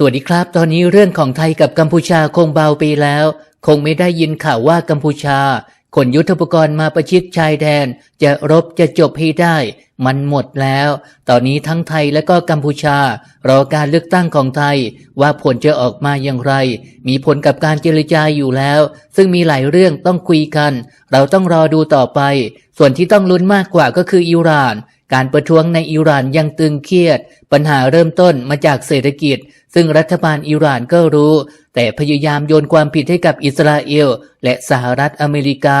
สวัสดีครับ ตอนนี้เรื่องของไทยกับกัมพูชาคงเบาไปแล้ว คงไม่ได้ยินข่าวว่ากัมพูชา ขนยุทธปกรณ์มาประชิดชายแดน จะรบจะจบให้ได้ มันหมดแล้ว ตอนนี้ทั้งไทยและก็กัมพูชา รอการเลือกตั้งของไทย ว่าผลจะออกมาอย่างไร มีผลกับการเจรจาอยู่แล้ว ซึ่งมีหลายเรื่องต้องคุยกัน เราต้องรอดูต่อไป ส่วนที่ต้องลุ้นมากกว่าก็คืออิหร่าน การประท้วงในอิหร่านยังตึงเครียด ปัญหาเริ่มต้นมาจากเศรษฐกิจ ซึ่งรัฐบาลอิหร่านก็รู้ แต่พยายามโยนความผิดให้กับอิสราเอล และสหรัฐอเมริกา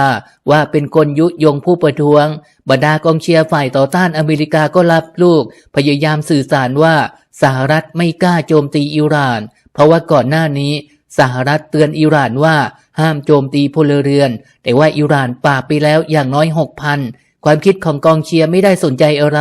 ว่าเป็นคนยุยงผู้ประท้วง บรรดากองเชียร์ฝ่ายต่อต้านอเมริกาก็รับลูก พยายามสื่อสารว่าสหรัฐไม่กล้าโจมตีอิหร่าน เพราะว่าก่อนหน้านี้สหรัฐเตือนอิหร่านว่าห้ามโจมตีพลเรือน แต่ว่าอิหร่านปราบไปแล้วอย่างน้อยหกพัน ความคิดของกองเชียร์ไม่ได้สนใจอะไร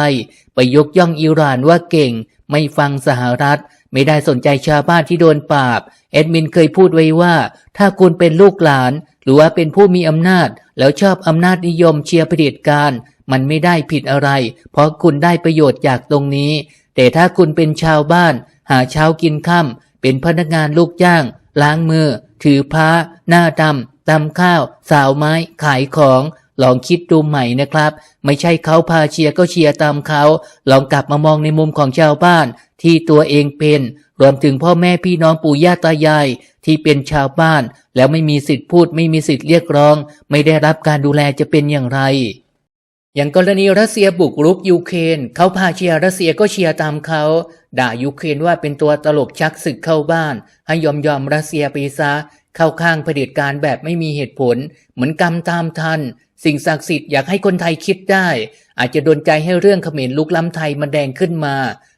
ไปยกย่องอิหร่านว่าเก่ง ไม่ฟังสหรัฐ ไม่ได้สนใจชาวบ้านที่โดนปราบแอดมินเคยพูดไว้ว่า ถ้าคุณเป็นลูกหลาน หรือว่าเป็นผู้มีอำนาจ แล้วชอบอำนาจนิยมเชียร์เผด็จการ มันไม่ได้ผิดอะไร เพราะคุณได้ประโยชน์จากตรงนี้ แต่ถ้าคุณเป็นชาวบ้าน หาเช้ากินค่ำเป็นพนักงานลูกจ้าง ล้างมือ ถือผ้า หน้าดำตำข้าว สาวไม้ ขายของ ลองคิดดูใหม่นะครับ ไม่ใช่เขาพาเชียร์ก็เชียร์ตามเขา ลองกลับมามองในมุมของชาวบ้าน ที่ตัวเองเป็น รวมถึงพ่อแม่พี่น้องปู่ย่าตายาย ที่เป็นชาวบ้าน แล้วไม่มีสิทธิ์พูด ไม่มีสิทธิ์เรียกร้อง ไม่ได้รับการดูแลจะเป็นอย่างไร อย่างกรณีรัสเซียบุกรุกยูเครนเขาพาเชียร์รัสเซียก็เชียร์ตามเขาด่ายูเครนว่าเป็นตัวตลกชักศึกเข้าบ้าน ให้ยอมยอมรัสเซียไปซะ เข้าข้างเผด็จการแบบไม่มีเหตุผล เหมือนกรรมตามทัน สิ่งศักดิ์สิทธิ์อยากให้คนไทยคิดได้ อาจจะดนใจให้เรื่องเขมรลุกล้ำไทยมันแดงขึ้นมา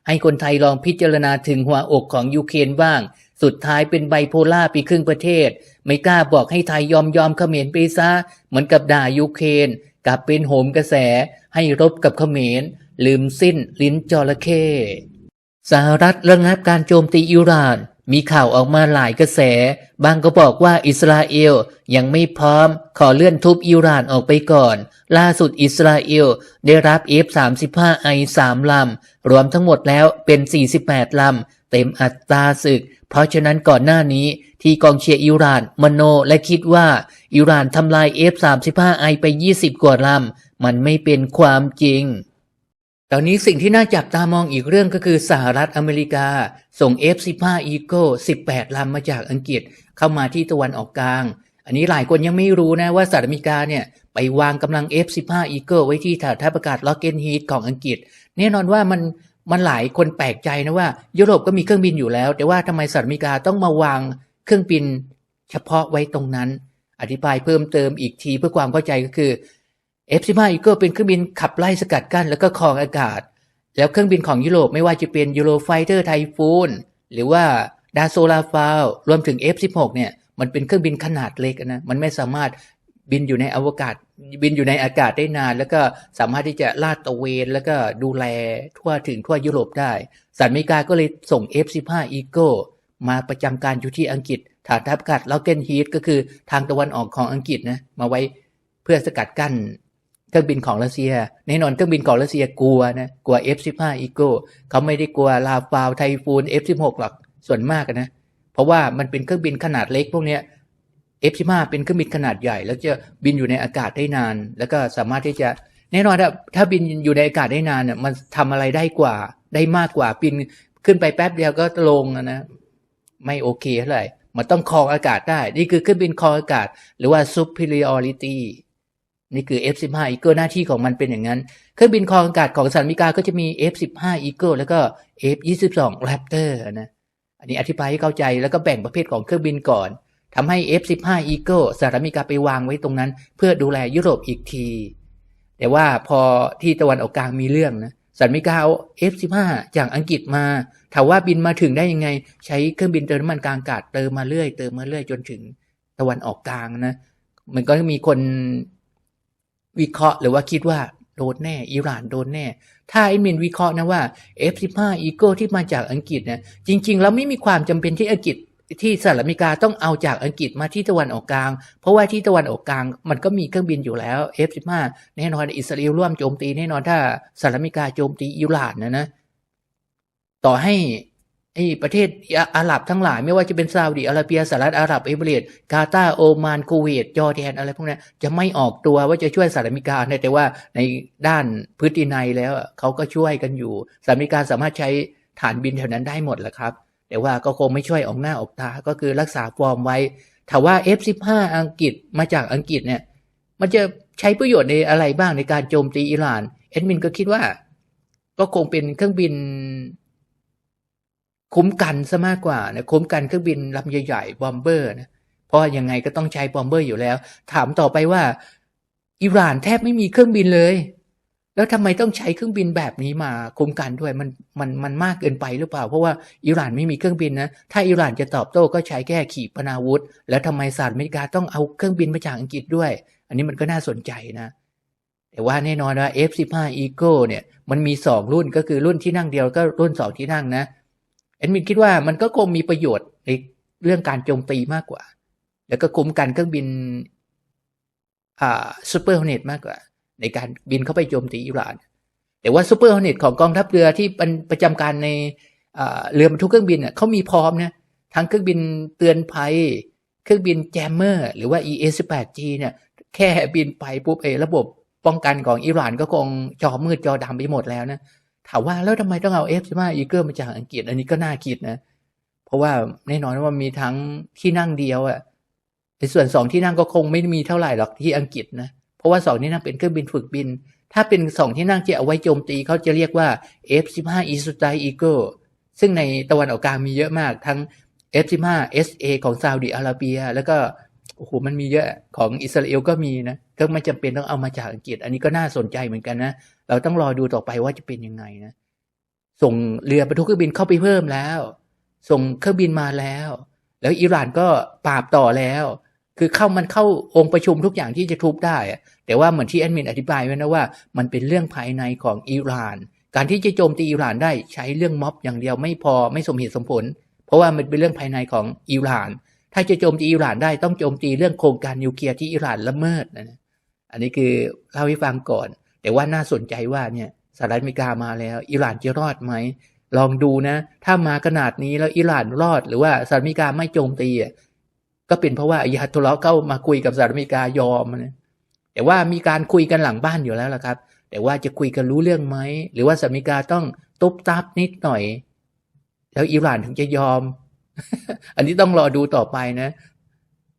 ให้คนไทยลองพิจารณาถึงหัวอกของยูเครนบ้าง สุดท้ายเป็นไบโพล่าไปครึ่งประเทศ ไม่กล้าบอกให้ไทยยอมยอมเขมรไปซะเหมือนกับด่ายูเครนกลับเป็นโหมกระแส ให้รบกับเขมร ลืมสิ้นลิ้นจระเข้สหรัฐระงับการโจมตีอิหร่าน มีข่าวออกมาหลายกระแส บางก็บอกว่าอิสราเอลยังไม่พร้อม ขอเลื่อนทุบอิหร่านออกไปก่อน ล่าสุดอิสราเอลได้รับ F-35I 3ลำ รวมทั้งหมดแล้วเป็น 48 ลำ เต็มอัตราศึก เพราะฉะนั้นก่อนหน้านี้ที่กองเชียร์อิหร่านมโนและคิดว่าอิหร่านทำลาย F-35I ไป 20 กว่าลำ มันไม่เป็นความจริง ตอนนี้สิ่งที่น่าจับตามองอีกเรื่องก็คือสหรัฐอเมริกา ส่ง F-15 Eagle 18 ลำมาจากอังกฤษเข้ามาที่ตะวันออกกลาง อันนี้หลายคนยังไม่รู้นะว่าสหรัฐอเมริกาเนี่ยไปวางกำลัง F-15 Eagle ไว้ที่ฐานทัพอากาศล็อกเกนฮีทของอังกฤษ แน่นอนว่ามันมันหลายคนแปลกใจนะว่า ยุโรปก็มีเครื่องบินอยู่แล้ว แต่ว่าทำไมสหรัฐอเมริกาต้องมาวางเครื่องบินเฉพาะไว้ตรงนั้น อธิบายเพิ่มเติมอีกทีเพื่อความเข้าใจก็คือ F-15 Eagle เป็นเครื่องบินขับไล่สกัดกั้นแล้วก็ครองอากาศ แล้วเครื่องบินของยุโรปไม่ว่าจะเป็นยูโรไฟเตอร์ไทฟูนหรือว่าดาโซลาฟาวรวมถึง F-16 เนี่ยมันเป็นเครื่องบินขนาดเล็กนะมันไม่สามารถบินอยู่ในอวกาศ บินอยู่ในอากาศได้นาน แล้วก็สามารถที่จะลาดตระเวน แล้วก็ดูแลทั่วถึงทั่วยุโรปได้สหรัฐอเมริกาก็เลยส่ง F-15 Eagle มาประจำการอยู่ที่อังกฤษฐานทัพอากาศล็อเกนฮีทก็คือทางตะวันออกของอังกฤษนะมาไว้เพื่อสกัดกั้น เครื่องบินของรัสเซียแน่นอนเครื่องบินของรัสเซียกลัวนะกลัว F-15 Eagle เขาไม่ได้กลัวลาฟาวไทฟูน F-16 หรอกส่วนมากนะ เพราะว่ามันเป็นเครื่องบินขนาดเล็กพวกเนี้ย F-15 เป็นเครื่องบินขนาดใหญ่ แล้วจะบินอยู่ในอากาศได้นาน แล้วก็สามารถที่จะแน่นอนถ้าถ้าบินอยู่ในอากาศได้นานเนี่ยมันทำอะไรได้กว่าได้มากกว่าบินขึ้นไปแป๊บเดียวก็ลงนะไม่โอเคเท่าไหร่มันต้องครองอากาศได้ นี่คือเครื่องบินครองอากาศ หรือว่า superiority นี่คือ F-15 Eagle หน้าที่ของมันเป็นอย่างนั้น เครื่องบินครองอากาศของสหรัฐอเมริกาก็จะมี F-15 Eagle แล้วก็ F-22 Raptor นะ อันนี้อธิบายให้เข้าใจแล้วก็แบ่งประเภทของเครื่องบินก่อนทำให้ F-15 Eagle สหรัฐอเมริกาไปวางไว้ตรงนั้น เพื่อดูแลยุโรปอีกที แต่ว่าพอที่ตะวันออกกลางมีเรื่องนะสหรัฐอเมริกาเอา F-15 จากอังกฤษมา ถามว่าบินมาถึงได้ยังไง ใช้เครื่องบินเติมน้ำมันกลางอากาศเติมมาเรื่อยเติมมาเรื่อยจนถึงตะวันออกกลางนะ มันก็มีคน วิเคราะห์หรือว่าคิดว่าโดนแน่ อิหร่านโดนแน่ ถ้าไอ้มินวิเคราะห์นะว่า F-15 Eagle ที่มาจากอังกฤษเนี่ยจริง ๆ แล้วไม่มีความจำเป็นที่อังกฤษที่สหรัฐอเมริกาต้องเอาจากอังกฤษมาที่ตะวันออกกลาง เพราะว่าที่ตะวันออกกลาง มันก็มีเครื่องบินอยู่แล้ว F-15 แน่นอนอิสราเอลร่วมโจมตีแน่นอนถ้าสหรัฐอเมริกาโจมตีอิหร่านนะนะต่อให้ ไอ้ประเทศอาหรับทั้งหลายไม่ว่าจะเป็นซาอุดิอาระเบียสหรัฐอาหรับเอมิเรตกาตาร์โอมานคูเวตจอร์แดนอะไรพวกนี้จะไม่ออกตัวว่าจะช่วยสหรัฐอเมริกาแต่ว่าในด้านพฤตินัยแล้วเขาก็ช่วยกันอยู่สหรัฐอเมริกาสามารถใช้ฐานบินแถวนั้นได้หมดแหละครับ แต่ว่าก็คงไม่ช่วยออกหน้าออกตาก็คือรักษาฟอร์มไว้ถ้าว่า F15 อังกฤษมาจากอังกฤษเนี่ย มันจะใช้ประโยชน์ในอะไรบ้างในการโจมตีอิหร่าน เอ็ดมินก็คิดว่า ก็คงเป็นเครื่องบิน คุ้มกันซะมากกว่านะคุ้มกันเครื่องบินลำใหญ่ๆบอมเบอร์นะเพราะยังไงก็ต้องใช้บอมเบอร์อยู่แล้ว ถามต่อไปว่า อิหร่านแทบไม่มีเครื่องบินเลย แล้วทำไมต้องใช้เครื่องบินแบบนี้มาคุ้มกันด้วยมันมันมันมากเกินไปหรือเปล่า เพราะว่าอิหร่านไม่มีเครื่องบินนะถ้าอิหร่านจะตอบโต้ก็ใช้แค่ขีปนาวุธ แล้วทำไมสหรัฐอเมริกาต้องเอาเครื่องบินมาจากอังกฤษด้วย อันนี้มันก็น่าสนใจนะแต่ว่าแน่นอนว่า F15 Eagle เนี่ยมันมีสองรุ่นก็คือรุ่นที่นั่งเดียวก็รุ่นสองที่นั่งนะ เอ็นมินคิดว่ามันก็คงมีประโยชน์ในเรื่องการโจมตีมากกว่า แล้วก็คุ้มกันเครื่องบินอ่าซูเปอร์ฮอเนตมากกว่า ในการบินเข้าไปโจมตีอิหร่าน แต่ว่าซูเปอร์ฮอเนตของกองทัพเรือที่เป็นประจำการในอ่าเรือบรรทุกเครื่องบินเนี่ยเขามีพร้อมนะทั้งเครื่องบินเตือนภัย เครื่องบินแจมเมอร์ หรือว่า EA-18G เนี่ย แค่บินไปปุ๊บเออระบบป้องกันของอิหร่านก็คงจอมืดจอดำไปหมดแล้วนะ ถามว่าแล้วทำไมต้องเอา F15 Eagle มาจากอังกฤษ อันนี้ก็น่าคิดนะ เพราะว่าแน่นอนว่ามีทั้งที่นั่งเดียวอะในส่วนสองที่นั่งก็คงไม่มีเท่าไหร่หรอกที่อังกฤษนะ เพราะว่าสองที่นั่งเป็นเครื่องบินฝึกบิน ถ้าเป็นสองที่นั่งที่เอาไว้โจมตีเขาจะเรียกว่า F15 e s t r i k e Eagle ซึ่งในตะวันออกกลางมีเยอะมากทั้ง F15 SA ของซาอุดิอาระเบีย แล้วก็ โอ้โหมันมีเยอะของอิสราเอลก็มีนะก็ไม่จำเป็นต้องเอามาจากอังกฤษ อันนี้ก็น่าสนใจเหมือนกันนะเราต้องรอดูต่อไปว่าจะเป็นยังไงนะส่งเรือบรรทุกเครื่องบินเข้าไปเพิ่มแล้ว ส่งเครื่องบินมาแล้ว แล้วอิหร่านก็ปราบต่อแล้ว คือเข้ามันเข้าองค์ประชุมทุกอย่างที่จะทุบได้ แต่ว่าเหมือนที่แอดมินอธิบายไว้นะว่า มันเป็นเรื่องภายในของอิหร่าน การที่จะโจมตีอิหร่านได้ใช้เรื่องม็อบอย่างเดียวไม่พอไม่สมเหตุสมผล เพราะว่ามันเป็นเรื่องภายในของอิหร่าน ถ้าจะโจมตีอิหร่านได้ต้องโจมตีเรื่องโครงการนิวเคลียร์ที่อิหร่านละเมิดนะอันนี้คือเล่าให้ฟังก่อน แต่ว่าน่าสนใจว่าเนี่ยสหรัฐอเมริกามาแล้ว อิหร่านจะรอดไหมลองดูนะ ถ้ามาขนาดนี้แล้วอิหร่านรอด หรือว่าสหรัฐอเมริกาไม่โจมตีก็เป็นเพราะว่าอิฮัตุลลอฮ์เข้ามาคุยกับสหรัฐอเมริกายอมนะแต่ว่ามีการคุยกันหลังบ้านอยู่แล้วล่ะครับ แต่ว่าจะคุยกันรู้เรื่องไหมหรือว่าสหรัฐอเมริกาต้องตุบตับนิดหน่อย แล้วอิหร่านถึงจะยอม อันนี้ต้องรอดูต่อไปนะ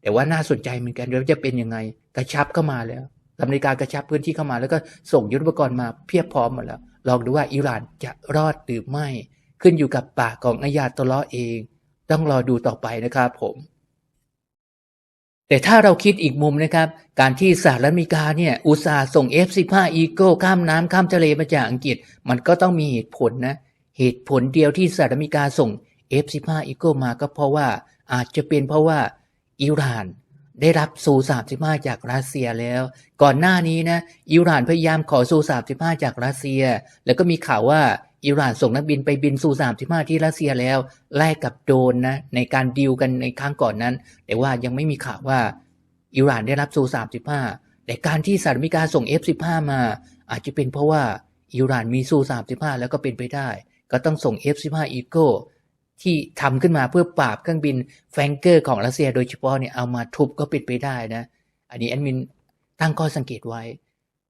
แต่ว่าน่าสนใจเหมือนกันว่าจะเป็นยังไง กระชับเข้ามาแล้วอเมริกากระชับพื้นที่เข้ามา แล้วก็ส่งยุทธปกรณ์มาเพียบพร้อมหมดแล้ว ลองดูว่าอิหร่านจะรอดหรือไม่ ขึ้นอยู่กับปากของอายาตอลอเอง ต้องรอดูต่อไปนะครับผม แต่ถ้าเราคิดอีกมุมนะครับ การที่สหรัฐอเมริกาเนี่ย อุตส่าห์ส่ง F-15 Eagle ข้ามน้ำข้ามทะเลมาจากอังกฤษ มันก็ต้องมีเหตุผลนะ เหตุผลเดียวที่สหรัฐอเมริกาส่ง F-15 Eagle มาก็เพราะว่าอาจจะเป็นเพราะว่าอิหร่านได้รับซู35 จากรัสเซียแล้ว ก่อนหน้านี้นะอิหร่านพยายามขอซู35 จากรัสเซีย แล้วก็มีข่าวว่าอิหร่านส่งนักบินไปบินซู35 ที่รัสเซียแล้วแลกกับโดนนะในการดีลกันในครั้งก่อนนั้น แต่ว่ายังไม่มีข่าวว่าอิหร่านได้รับซู35 แต่การที่สหรัฐอเมริกาส่ง F-15 มา อาจจะเป็นเพราะว่าอิหร่านมีซู35 แล้วก็เป็นไปได้ ก็ต้องส่ง F-15 Eagle ที่ทำขึ้นมาเพื่อปราบเครื่องบินแฟงเกอร์ของรัสเซีย โดยเฉพาะเนี่ยเอามาทุบก็เป็นไปได้นะ อันนี้แอดมินตั้งข้อสังเกตไว้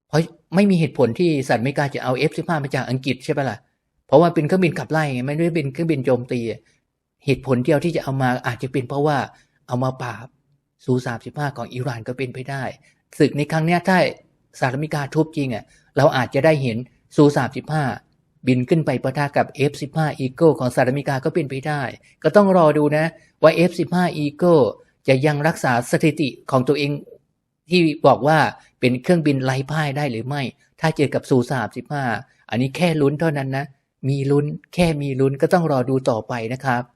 เพราะไม่มีเหตุผลที่สหรัฐอเมริกาจะเอา F-15 มาจากอังกฤษใช่ปะล่ะ เพราะว่าเป็นเครื่องบินขับไล่ไงไม่ได้เป็นเครื่องบินโจมตี เหตุผลเดียวที่จะเอามาอาจจะเป็นเพราะว่าเอามาปราบซู35ของอิหร่านก็เป็นไปได้ศึกในครั้งนี้ถ้าสหรัฐอเมริกาทุบจริงอะเราอาจจะได้เห็นซู35บิ บินขึ้นไปประทะกับ F-15 Eagle ของสหรัฐอเมริกาก็เป็นไปได้ ก็ต้องรอดูนะ ว่า F-15 Eagle จะยังรักษาสถิติของตัวเองที่บอกว่าเป็นเครื่องบินไร้พ่ายได้หรือไม่ ถ้าเจอกับซู35อันนี้แค่ลุ้นเท่านั้นนะ มีลุ้นแค่มีลุ้นก็ต้องรอดูต่อไปนะครับ